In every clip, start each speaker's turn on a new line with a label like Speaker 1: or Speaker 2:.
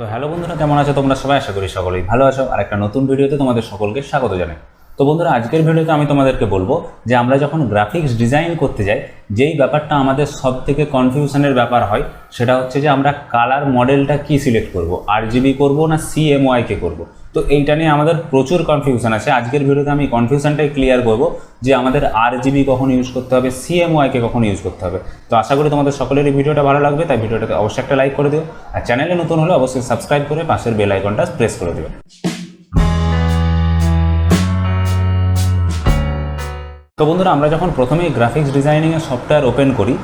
Speaker 1: তো হ্যালো বন্ধুরা, কেমন আছো? তোমরা সবাই আশা করি সকলেই ভালো আছো। আর একটা নতুন ভিডিওতে তোমাদের সকলকে স্বাগত জানাই। তো বন্ধুরা, আজকের ভিডিওতে আমি তোমাদেরকে বলব যে আমরা যখন গ্রাফিক্স ডিজাইন করতে যাই, যেই ব্যাপারটা আমাদের সব থেকে কনফিউশনের ব্যাপার হয়, সেটা হচ্ছে যে আমরা কালার মডেলটা কি সিলেক্ট করব? আর জিবি করব না সিএমওয়াইকে করব? তো এইটা নিয়ে আমাদের প্রচুর কনফিউশন আছে। আজকের ভিডিওতে আমি কনফিউশনটাই ক্লিয়ার করব যে আমাদের আর জিবি কখন ইউজ করতে হবে সিএমওয়াইকে কখন ইউজ করতে হবে। তো আশা করি তোমাদের সকলের ভিডিওটা ভালো লাগবে, তাই ভিডিওটাকে অবশ্যই একটা লাইক করে দিও। আর চ্যানেলে নতুন হলে অবশ্যই সাবস্ক্রাইব করে পাশের বেল আইকনটা প্রেস করে দিও। তো বন্ধুরা, আমরা যখন প্রথমেই গ্রাফিক্স ডিজাইনিংয়ের সফটওয়্যার ওপেন করি,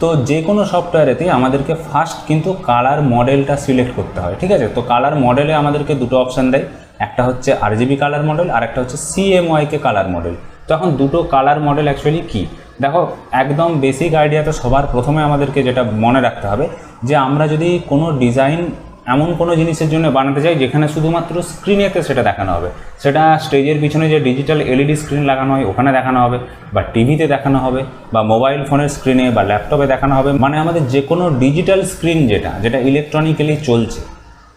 Speaker 1: তো যে কোনো সফটওয়্যারেতে আমাদেরকে ফার্স্ট কিন্তু কালার মডেলটা সিলেক্ট করতে হয়, ঠিক আছে? তো কালার মডেলে আমাদেরকে দুটো অপশান দেয়, একটা হচ্ছে আরজিবি কালার মডেল আর একটা হচ্ছে সিএমওয়াইকে কালার মডেল তো এখন দুটো কালার মডেল অ্যাকচুয়ালি কী? দেখো, একদম বেসিক আইডিয়া তো সবার প্রথমে আমাদেরকে যেটা মনে রাখতে হবে, যে আমরা যদি কোনো ডিজাইন এমন কোনো জিনিসের জন্য বানাতে চাই যেখানে শুধুমাত্র স্ক্রিনেতে সেটা দেখানো হবে। সেটা স্টেজের পিছনে যে ডিজিটাল এলইডি স্ক্রিন লাগানো হয়, ওখানে দেখানো হবে বা টিভিতে দেখানো হবে বা মোবাইল ফোনের স্ক্রিনে বা ল্যাপটপে দেখানো হবে। মানে আমাদের যে কোনো ডিজিটাল স্ক্রিন যেটা যেটা ইলেকট্রনিক্যালি চলছে।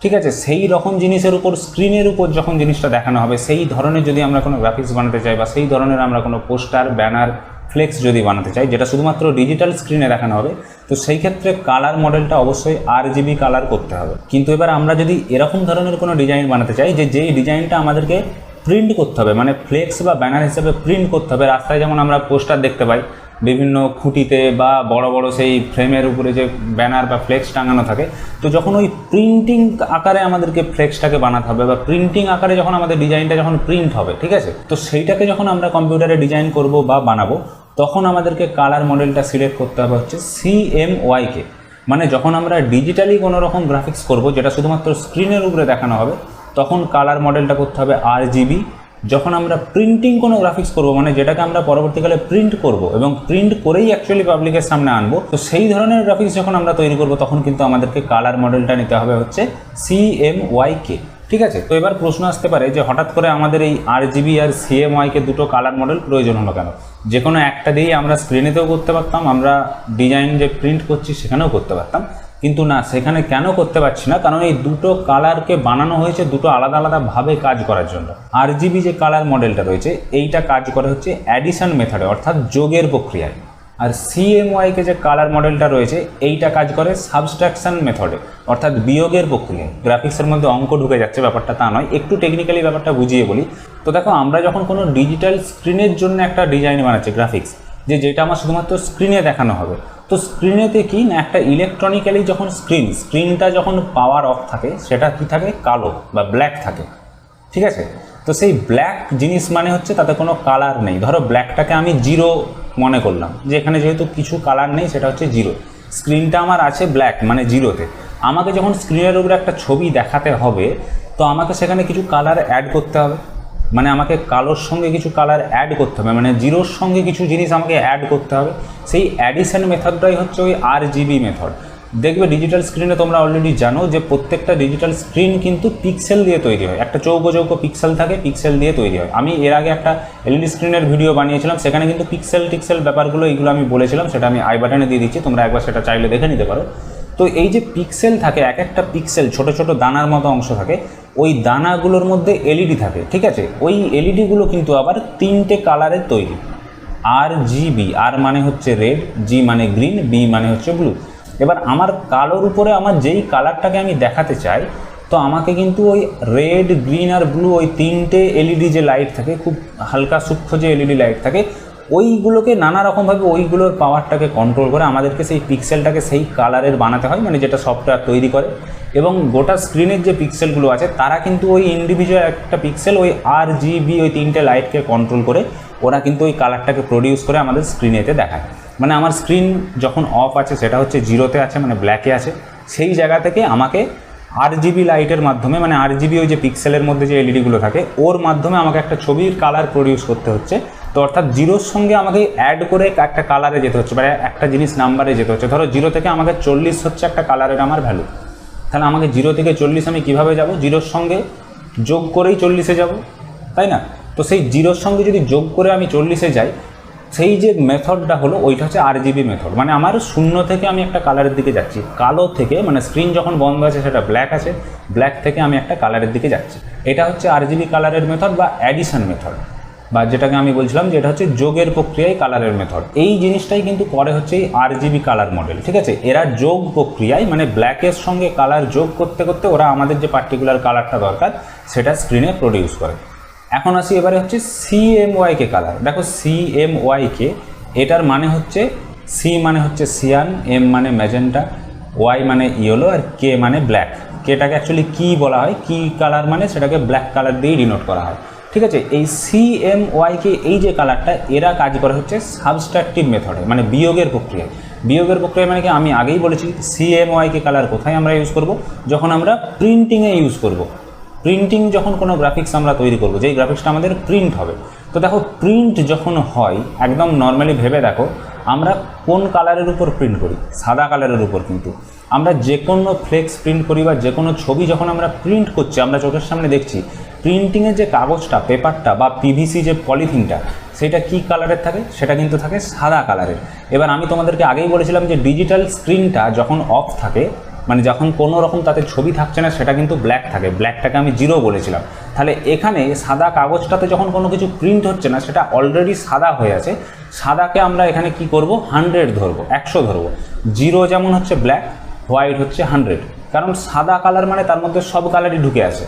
Speaker 1: ঠিক আছে? সেই রকম জিনিসের উপর স্ক্রিনের উপর যখন জিনিসটা দেখানো হবে, সেই ধরনের যদি আমরা কোনো গ্রাফিক্স বানাতে চাই বা সেই ধরনের আমরা কোনো পোস্টার ব্যানার ফ্লেক্স যদি বানাতে চাই যেটা শুধুমাত্র ডিজিটাল স্ক্রিনে দেখানো হবে, তো সেই ক্ষেত্রে কালার মডেলটা অবশ্যই আর জিবি কালার করতে হবে। কিন্তু এবার আমরা যদি এরকম ধরনের কোনো ডিজাইন বানাতে চাই, যে যেই ডিজাইনটা আমাদেরকে প্রিন্ট করতে হবে মানে ফ্লেক্স বা ব্যানার হিসেবে প্রিন্ট করতে হবে, রাস্তায় যেমন আমরা পোস্টার দেখতে পাই বিভিন্ন খুঁটিতে বা বড় বড় সেই ফ্রেমের উপরে যে ব্যানার বা ফ্লেক্স টাঙানো থাকে, তো যখন ওই প্রিন্টিং আকারে আমাদেরকে ফ্লেক্সটাকে বানাতে হবে বা প্রিন্টিং আকারে যখন আমাদের ডিজাইনটা যখন প্রিন্ট হবে, ঠিক আছে? তো সেইটাকে যখন আমরা কম্পিউটারে ডিজাইন করব বা বানাবো, তখন আমাদেরকে কালার মডেলটা সিলেক্ট করতে হবে হচ্ছে সিএমওয়াইকে মানে যখন আমরা ডিজিটালি কোনো রকম গ্রাফিক্স করব, যেটা শুধুমাত্র স্ক্রিনের উপরে দেখানো হবে, তখন কালার মডেলটা করতে হবে আর জিবি যখন আমরা প্রিন্টিং কোনো গ্রাফিক্স করব মানে যেটাকে আমরা পরবর্তীকালে প্রিন্ট করব এবং প্রিন্ট করেই অ্যাকচুয়ালি পাবলিকের সামনে আনব, তো সেই ধরনের গ্রাফিক্স যখন আমরা তৈরি করব, তখন কিন্তু আমাদেরকে কালার মডেলটা নিতে হবে হচ্ছে সি সিএমওয়াইকে ঠিক আছে? তো এবার প্রশ্ন আসতে পারে যে হঠাৎ করে আমাদের এই আর জিবি আর সি সিএমওয়াইকে দুটো কালার মডেল প্রয়োজন হলো কেন? যে কোনো একটা দিয়েই আমরা স্ক্রিনেতেও করতে পারতাম, আমরা ডিজাইন যে প্রিন্ট করছি সেখানেও করতে পারতাম। কিন্তু না, সেখানে কেন করতে পারছি না? কারণ এই দুটো কালারকে বানানো হয়েছে দুটো আলাদা আলাদাভাবে কাজ করার জন্য। আর জিবি যে কালার মডেলটা রয়েছে, এইটা কাজ করে হচ্ছে অ্যাডিশন মেথডে, অর্থাৎ যোগের প্রক্রিয়ায়। আর সিএমওয়াইকে যে কালার মডেলটা রয়েছে, এইটা কাজ করে সাবস্ট্রাকশন মেথডে, অর্থাৎ বিয়োগের প্রক্রিয়ায়। গ্রাফিক্সের মধ্যে অঙ্ক ঢুকে যাচ্ছে, ব্যাপারটা তা নয়। একটু টেকনিক্যালি ব্যাপারটা বুঝিয়ে বলি। তো দেখো, আমরা যখন কোনো ডিজিটাল স্ক্রিনের জন্য একটা ডিজাইন বানাচ্ছি গ্রাফিক্স যে যেটা আমার শুধুমাত্র স্ক্রিনে দেখানো হবে। তো স্ক্রিনেতে কি না, একটা ইলেকট্রনিক্যালি যখন স্ক্রিন স্ক্রিনটা যখন পাওয়ার অফ থাকে, সেটা কি থাকে? কালো বা ব্ল্যাক থাকে। ঠিক আছে? তো সেই ব্ল্যাক জিনিস মানে হচ্ছে তাতে কোনো কালার নেই। ধরো ব্ল্যাকটাকে আমি জিরো মনে করলাম। যে এখানে যেহেতু কিছু কালার নেই, সেটা হচ্ছে জিরো স্ক্রিনটা আমার আছে ব্ল্যাক মানে জিরোতে আমাকে যখন স্ক্রিনের উপরে একটা ছবি দেখাতে হবে, তো আমাকে সেখানে কিছু কালার অ্যাড করতে হবে। মানে আমাকে কালোর সঙ্গে কিছু কালার অ্যাড করতে হবে মানে জিরোর সঙ্গে কিছু জিনিস আমাকে অ্যাড করতে হবে। সেই অ্যাডিশন মেথডটাই হচ্ছে ওই আর জিবি মেথড দেখবে ডিজিটাল স্ক্রিনে তোমরা অলরেডি জানো যে প্রত্যেকটা ডিজিটাল স্ক্রিন কিন্তু পিক্সেল দিয়ে তৈরি হয়। একটা চৌকো চৌকো পিক্সেল থাকে পিক্সেল দিয়ে তৈরি হয়। আমি এর আগে একটা এলইডি স্ক্রিনের ভিডিও বানিয়েছিলাম, সেখানে কিন্তু পিক্সেল টিক্সেল ব্যাপারগুলো এইগুলো আমি বলেছিলাম, সেটা আমি আই বাটনে দিয়ে দিচ্ছি, তোমরা একবার সেটা চাইলে দেখে নিতে পারো। তো এই যে পিক্সেল থাকে, এক একটা পিক্সেল ছোট ছোট দানার মতো অংশ থাকে, ওই দানাগুলোর মধ্যে এলইডি থাকে, ঠিক আছে? ওই এলইডিগুলো কিন্তু আবার তিনটে কালারের তৈরি। আর জিবি আর মানে হচ্ছে রেড জি মানে গ্রিন বি মানে হচ্ছে ব্লু এবার আমার কালোর উপরে আমার যেই কালারটাকে আমি দেখাতে চাই, তো আমাকে কিন্তু ওই রেড গ্রিন আর ব্লু ওই তিনটে এলইডি যে লাইট থাকে, খুব হালকা সূক্ষ্ম যে এলইডি লাইট থাকে ওইগুলোকে নানা রকমভাবে ওইগুলোর পাওয়ারটাকে কন্ট্রোল করে আমাদেরকে সেই পিক্সেলটাকে সেই কালারের বানাতে হয় মানে যেটা সফটওয়্যার তৈরি করে। এবং গোটা স্ক্রিনের যে পিক্সেলগুলো আছে, তারা কিন্তু ওই ইন্ডিভিজুয়াল একটা পিক্সেল ওই আর জিবি ওই তিনটে লাইটকে কন্ট্রোল করে ওরা কিন্তু ওই কালারটাকে প্রডিউস করে আমাদের স্ক্রিনেতে দেখায়। মানে আমার স্ক্রিন যখন অফ আছে, সেটা হচ্ছে জিরোতে আছে মানে ব্ল্যাকে আছে, সেই জায়গা থেকে আমাকে আর জিবি লাইটের মাধ্যমে মানে আর জিবি ওই যে পিক্সেলের মধ্যে যে এলইডিগুলো থাকে, ওর মাধ্যমে আমাকে একটা ছবির কালার প্রডিউস করতে হচ্ছে তো অর্থাৎ জিরোর সঙ্গে আমাকে অ্যাড করে একটা কালারে যেতে হচ্ছে মানে একটা জিনিস নাম্বারে যেতে হচ্ছে। ধরো জিরো থেকে আমাকে চল্লিশ হচ্ছে একটা কালারের আমার ভ্যালু তাহলে আমাকে জিরো থেকে চল্লিশ আমি কীভাবে যাব? জিরোর সঙ্গে যোগ করেই চল্লিশে যাব, তাই না? তো সেই জিরোর সঙ্গে যদি যোগ করে আমি চল্লিশে যাই, সেই যে মেথডটা হলো, ওইটা হচ্ছে আর জিবি মেথড মানে আমার শূন্য থেকে আমি একটা কালারের দিকে যাচ্ছি। কালো থেকে মানে স্ক্রিন যখন বন্ধ আছে, সেটা ব্ল্যাক আছে। ব্ল্যাক থেকে আমি একটা কালারের দিকে যাচ্ছি। এটা হচ্ছে আর জিবি কালারের মেথড বা অ্যাডিশন মেথড বা যেটাকে আমি বলছিলাম যে এটা হচ্ছে যোগের প্রক্রিয়ায় কালারের মেথড এই জিনিসটাই কিন্তু করে হচ্ছে এই আর জিবি কালার মডেল ঠিক আছে? এরা যোগ প্রক্রিয়ায় মানে ব্ল্যাকের সঙ্গে কালার যোগ করতে করতে ওরা আমাদের যে পার্টিকুলার কালারটা দরকার, সেটা স্ক্রিনে প্রডিউস করে। এখন আসি এবারে হচ্ছে সি সিএমওয়াইকে কালার দেখো সি এম সিএমওয়াইকে এটার মানে হচ্ছে সি মানে হচ্ছে সিয়ান এম মানে ম্যাজেন্টা ওয়াই মানে ইয়েলো আর কে মানে ব্ল্যাক কেটাকে অ্যাকচুয়ালি কি বলা হয়? কি কালার মানে? সেটাকে ব্ল্যাক কালার দিয়েই ডিনোট করা হয়। ঠিক আছে? এই সিএমওয়াইকে এই যে কালারটা এরা কাজ করে হচ্ছে সাবস্ট্রাকটিভ মেথডে মানে বিয়োগের প্রক্রিয়ায়। বিয়োগের প্রক্রিয়া মানে কি? আমি আগেই বলেছি সিএমওয়াইকে কালার কোথায় আমরা ইউজ করব? যখন আমরা প্রিন্টিংয়ে ইউজ করব। প্রিন্টিং যখন কোনো গ্রাফিক্স আমরা তৈরি করব, যেই গ্রাফিক্সটা আমাদের প্রিন্ট হবে। তো দেখো প্রিন্ট যখন হয়, একদম নর্মালি ভেবে দেখো, আমরা কোন কালারের উপর প্রিন্ট করি? সাদা কালারের উপর কিন্তু। আমরা যে কোনো ফ্লেক্স প্রিন্ট করি বা যে কোনো ছবি যখন আমরা প্রিন্ট করছি, আমরা চোখের সামনে দেখছি প্রিন্টিংয়ের যে কাগজটা পেপারটা বা পিভিসি যে পলিথিনটা সেটা কি কালারের থাকে? সেটা কিন্তু থাকে সাদা কালারের এবার আমি তোমাদেরকে আগেই বলেছিলাম যে ডিজিটাল স্ক্রিনটা যখন অফ থাকে মানে যখন কোনো রকম তাতে ছবি থাকছে না, সেটা কিন্তু ব্ল্যাক থাকে। ব্ল্যাকটাকে আমি জিরো বলেছিলাম। তাহলে এখানে সাদা কাগজটাতে যখন কোনো কিছু প্রিন্ট হচ্ছে না, সেটা অলরেডি সাদা হয়ে আছে। সাদাকে আমরা এখানে কি করব? হান্ড্রেড ধরবো, একশো ধরবো। জিরো যেমন হচ্ছে ব্ল্যাক হোয়াইট হচ্ছে হান্ড্রেড কারণ সাদা কালার মানে তার মধ্যে সব কালারই ঢুকে আছে।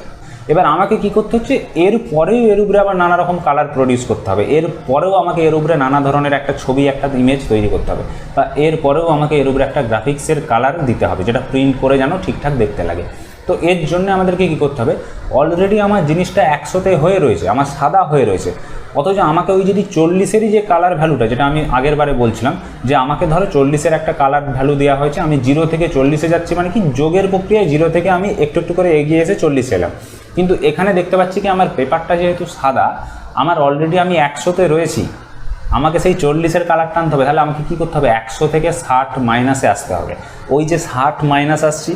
Speaker 1: এবার আমাকে কি করতে হচ্ছে? এর পরেও এর উপরে আবার নানা রকম কালার প্রডিউস করতে হবে। এর পরেও আমাকে এর উপরে নানা ধরনের একটা ছবি, একটা ইমেজ তৈরি করতে হবে। বা এর পরেও আমাকে এর উপরে একটা গ্রাফিক্সের কালার দিতে হবে, যেটা প্রিন্ট করে যেন ঠিকঠাক দেখতে লাগে। তো এর জন্য আমাদেরকে কী করতে হবে? অলরেডি আমার জিনিসটা একশোতে হয়ে রয়েছে, আমার সাদা হয়ে রয়েছে। অথচ আমাকে ওই যদি চল্লিশেরই যে কালার ভ্যালুটা যেটা আমি আগের বারে বলছিলাম, যে আমাকে ধরো চল্লিশের একটা কালার ভ্যালু দেওয়া হয়েছে, আমি জিরো থেকে চল্লিশে যাচ্ছি মানে কি, যোগের প্রক্রিয়ায় জিরো থেকে আমি একটু একটু করে এগিয়ে এসে চল্লিশে এলাম। কিন্তু এখানে দেখতে পাচ্ছি কি আমার পেপারটা যেহেতু সাদা, আমার অলরেডি আমি একশোতে রয়েছি। আমাকে সেই চল্লিশের কালার টানতে হবে, তাহলে আমাকে কী করতে হবে? একশো থেকে ষাট মাইনাসে আসতে হবে। ওই যে ষাট মাইনাস আসছি,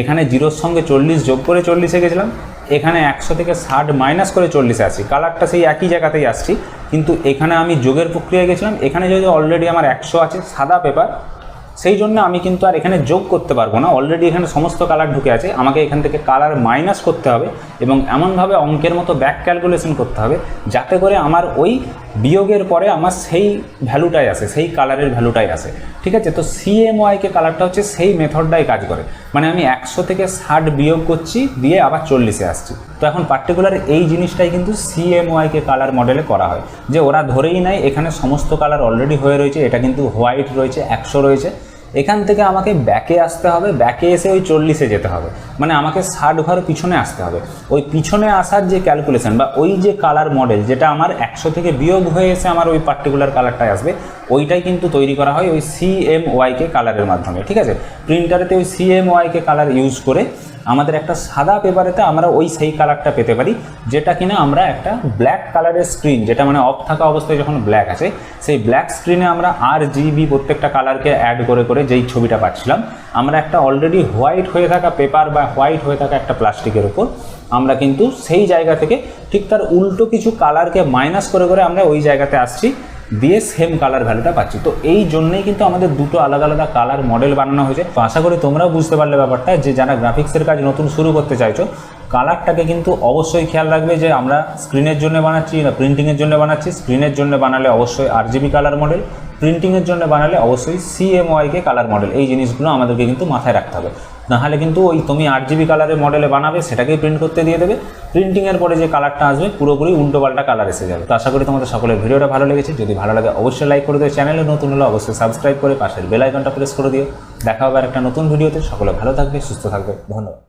Speaker 1: এখানে জিরোর সঙ্গে চল্লিশ যোগ করে চল্লিশে গেছিলাম, এখানে একশো থেকে ষাট মাইনাস করে চল্লিশে আসছি। কালারটা সেই একই জায়গাতেই আসছি, কিন্তু এখানে আমি যোগের প্রক্রিয়ায় গেছিলাম, এখানে যেহেতু অলরেডি আমার একশো আছে, সাদা পেপার সেই জন্য আমি কিন্তু আর এখানে যোগ করতে পারব না। অলরেডি এখানে সমস্ত কালার ঢুকে আছে। আমাকে এখান থেকে কালার মাইনাস করতে হবে। এবং এমনভাবে অঙ্কের মতো ব্যাক ক্যালকুলেশন করতে হবে যাতে করে আমার ওই বিয়োগের পরে আমার সেই ভ্যালুটাই আসে, সেই কালারের ভ্যালুটাই আসে। ঠিক আছে? তো সিএমওয়াইকে কালারটা হচ্ছে সেই মেথডটাই কাজ করে। মানে আমি একশো থেকে ষাট বিয়োগ করছি, দিয়ে আবার চল্লিশে আসছি। তো এখন পার্টিকুলার এই জিনিসটাই কিন্তু সিএমওয়াইকে কালার মডেলে করা হয়। যে ওরা ধরেই নেয়, এখানে সমস্ত কালার অলরেডি হয়ে রয়েছে, এটা কিন্তু হোয়াইট রয়েছে, একশো রয়েছে। এখান থেকে আমাকে ব্যাকে আসতে হবে ব্যাকে এসে ওই চল্লিশে যেতে হবে। মানে আমাকে ষাট ঘর পিছনে আসতে হবে। ওই পিছনে আসার যে ক্যালকুলেশন বা ওই যে কালার মডেল যেটা আমার একশো থেকে বিয়োগ হয়ে এসে আমার ওই পার্টিকুলার কালারটাই আসবে, ওইটাই কিন্তু তৈরি করা হয় ওই সিএমওয়াইকে কালারের মাধ্যমে, ঠিক আছে? প্রিন্টারেতে ওই সিএমওয়াইকে কালার ইউজ করে আমাদের একটা সাদা পেপারেতে আমরা ওই সেই কালারটা পেতে পারি, যেটা কিনা আমরা একটা ব্ল্যাক কালারের স্ক্রিন, যেটা মানে অফ থাকা অবস্থায় যখন ব্ল্যাক আছে, সেই ব্ল্যাক স্ক্রিনে আমরা আর জিবি প্রত্যেকটা কালারকে অ্যাড করে করে যেই ছবিটা পাচ্ছিলাম, আমরা একটা অলরেডি হোয়াইট হয়ে থাকা পেপার বা হোয়াইট হয়ে থাকা একটা প্লাস্টিকের উপর, আমরা কিন্তু সেই জায়গা থেকে ঠিক তার উল্টো কিছু কালারকে মাইনাস করে করে আমরা ওই জায়গাতে আসছি দিয়ে সেম কালার ভ্যালুটা পাচ্ছি। তো এই জন্যই কিন্তু আমাদের দুটো আলাদা আলাদা কালার মডেল বানানো হয়েছে। তো আশা করি তোমরাও বুঝতে পারলে ব্যাপারটা যে যারা গ্রাফিক্সের কাজ নতুন শুরু করতে চাইছো কালারটাকে কিন্তু অবশ্যই খেয়াল রাখবে যে আমরা স্ক্রিনের জন্য বানাচ্ছি না প্রিন্টিংয়ের জন্য বানাচ্ছি। স্ক্রিনের জন্য বানালে অবশ্যই আর কালার মডেল প্রিন্টিংয়ের জন্য বানালে অবশ্যই সিএমওয়াইকে কালার মডেল এই জিনিসগুলো আমাদেরকে কিন্তু মাথায় রাখতে হবে। নাহলে কিন্তু ওই তুমি আট জিবি কালারের মডেলে বানাবে, সেটাকেই প্রিন্ট করতে দিয়ে দেবে। প্রিন্টিংয়ের পরে যে কালারটা আসবে, পুরোপুরি উল্টো পাল্টা কালার এসে যাবে। তো আশা করি তোমাদের সকলের ভিডিওটা ভালো লেগেছে। যদি ভালো লাগে, অবশ্যই লাইক করে দিও। চ্যানেলে নতুন হলে অবশ্যই সাবস্ক্রাইব করে পাশের বেল আইকনটা প্রেস করে দিও। দেখা হবে একটা নতুন ভিডিওতে সকলে ভালো থাকবে, সুস্থ থাকবে। ধন্যবাদ।